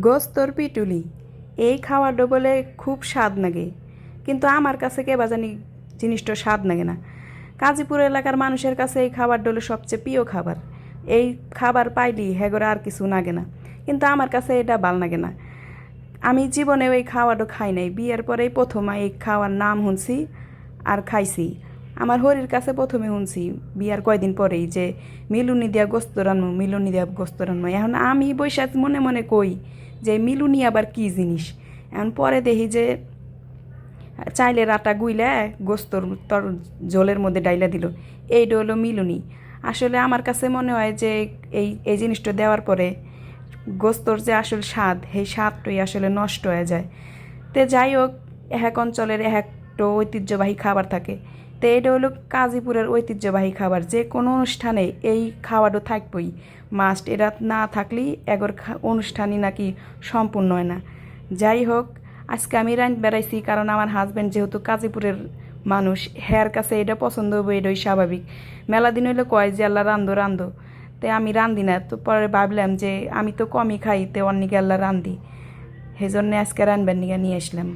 গোস্তর পিটুলি এই খাওয়াটা বলে খুব স্বাদ লাগে। কিন্তু আমার কাছে কে বা জানি জিনিসটা স্বাদ লাগে না। কাজীপুর এলাকার মানুষের কাছে এই খাবারটা হলো সবচেয়ে প্রিয় খাবার। এই খাবার পাইলি হেগরে আর কিছু লাগে না। কিন্তু আমার কাছে এটা ভালো লাগে না। আমি জীবনে ওই খাওয়াটা খাই নাই। বিয়ের পরেই প্রথম এই খাওয়ার নাম শুনছি আর খাইছি। আমার হরির কাছে প্রথমে শুনছি বিয়ার কয়দিন পরেই যে মিলুনি দিয়া গোস্ত রান্নু, মিলুনি দিয়া গোস্ত রান্নু। এখন আমি বৈশাখ মনে মনে কই যে মিলুনি আবার কি জিনিস? এখন পরে দেখি যে চাইলে রাটা গুইলে গোস্তর তর জলের মধ্যে ডাইলা দিল। এইটা হলো মিলুনি। আসলে আমার কাছে মনে হয় যে এই এই জিনিসটা দেওয়ার পরে গোস্তর যে আসল স্বাদ, সেই স্বাদটাই আসলে নষ্ট হয়ে যায়। তে যাই হোক এক অঞ্চলের একটা ঐতিহ্যবাহী খাবার থাকে। তো এটা হলো কাজীপুরের ঐতিহ্যবাহী খাবার। যে কোনো অনুষ্ঠানে এই খাবারও থাকবই। মাস্ট এরা না থাকলেই এগর অনুষ্ঠানই নাকি সম্পূর্ণ হয় না। যাই হোক, আজকে আমি রান বেড়াইছি কারণ আমার হাজব্যান্ড যেহেতু কাজীপুরের মানুষ হ্যার কাছে এটা পছন্দ হবে, এটাই স্বাভাবিক। মেলা দিন হইলে কয় যে আল্লাহ রান্ধো রান্ধো তে আমি রান্ধি না। তো পরে ভাবলাম যে আমি তো কমই খাই, তে অন্যকে আল্লাহ রান্ধি সেই জন্য আজকে রানবার নিয়ে নিয়ে আসলাম।